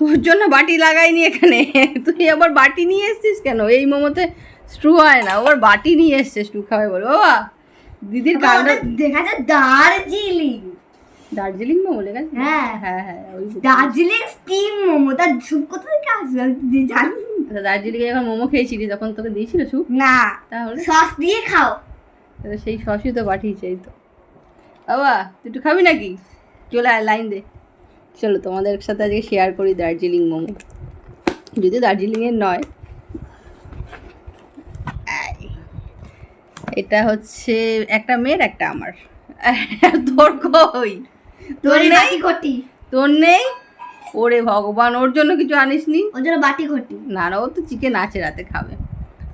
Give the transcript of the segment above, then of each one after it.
তোর জন্য বাটি লাগাইনি এখানে। তুই আবার বাটি নিয়ে এসছিস কেন? এই মোমোতে স্ট্রু হয় না। ওর বাটি নিয়ে এসছে স্ট্রু খাবে বলো। বাবা দিদির কারণে দেখা যায় দার্জিলিং। দার্জিলিং মোমো লেগে হ্যাঁ। হ্যাঁ হ্যাঁ দার্জিলিং স্টিম মোমো। তার ঝুপ কোথা থেকে আসবে? আমি জানি না। দার্জিলিংয়ে যখন মোমো খেয়েছিলি তখন তোকে দিয়েছিল স্যুপ? না তাহলে? সস দিয়ে খাও। সেই সসই তো পাঠিয়েছে এই তো। বাবা তুই একটু খাবি নাকি? চলে আয় লাইন দে। চলো তোমাদের সাথে আজকে শেয়ার করি দার্জিলিং মোমো। যদি দার্জিলিংয়ের নয় এটা হচ্ছে একটা মেয়ের একটা আমার। তোর কই? তোর নেই? ঘটি তোর নেই? ওরে ভগবান ওর জন্য কিছু আনিসনি? ওর জন্য বাটি ঘটি না না ও তো চিকেন আছে রাতে খাবে।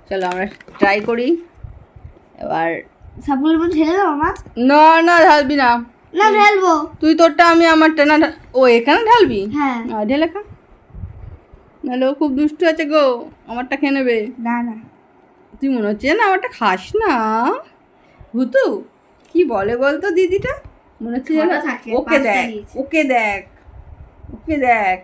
চলো আমরা ট্রাই করি। এবার উপর ঢেলে দাও আমার না না ঢালবি না। না ঢেলবো। তুই তোরটা আমি আমারটা না ও এখানে ঢালবি? হ্যাঁ। ঢেলে খা। নাহলে ও খুব দুষ্টু আছে গো আমারটা খেয়ে নেবে। না না। তুই মনে হচ্ছে না আমারটা খাস না। ভুতু কি বলে বলতো দিদিটা? মনে হচ্ছে যেন ওকে দেখ ওকে দেখ ওকে দেখ।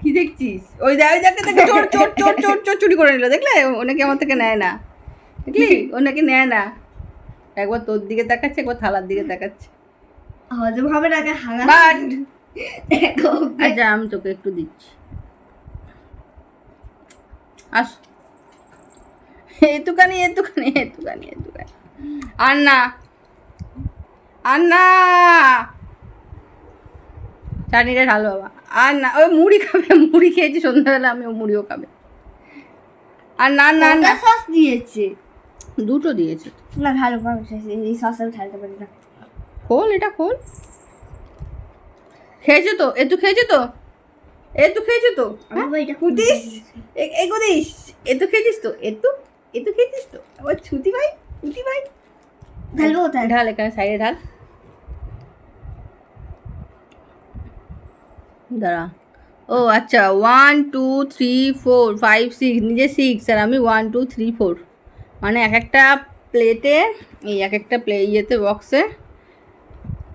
কি দেখছিস? ওই দেখ ওই দেখতে দেখে চোর চোর চোর চোর চোর চুরি করে নিল। দেখলে? ওনাকে আমার থেকে নেয় না। দেখলি? ওনাকে নেয় না। একবার তোর দিকে তাকাচ্ছে একবার থালার দিকে তাকাচ্ছে হজম হবে না বাট আচ্ছা আমি তোকে একটু দিচ্ছি। আস। আর না আর না চাটনিটা ঢালো বাবা। আর না ওই মুড়ি খাবে মুড়ি খেয়েছি সন্ধ্যাবেলা আমি ও মুড়িও খাবে। আর না না না সস দিয়েছে? দুটো দিয়েছে। না ভালো ভালো এই সস ঢালতে পারি না। খোল এটা খোল। খেয়েছো তো? এতু খেয়েছো তো? এতু খেয়েছো তো? আমি আবার এটা কুদিস! এগুদিস এতু খেয়েছিস তো? এ তো এ এতু খেয়েছিস তো? আবার ছুটি ভাই ছুটি ভাই। ঢালবো কোথায় ঢাল এখানে সাইডে ঢাল। দাঁড়া। ও আচ্ছা one two three four five six নিজে সিক্স আর আমি ওয়ান টু থ্রি ফোর মানে এক একটা প্লেটে এই এক একটা প্লে ইয়েতে বক্সে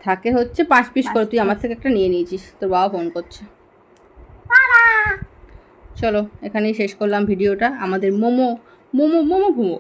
থাকে হচ্ছে পাঁচ পিস করে। তুই আমার থেকে একটা নিয়ে নিয়েছিস তোর বাবা ফোন করছে। চলো এখানেই শেষ করলাম ভিডিওটা। আমাদের মোমো মোমো মোমো ঘুমো।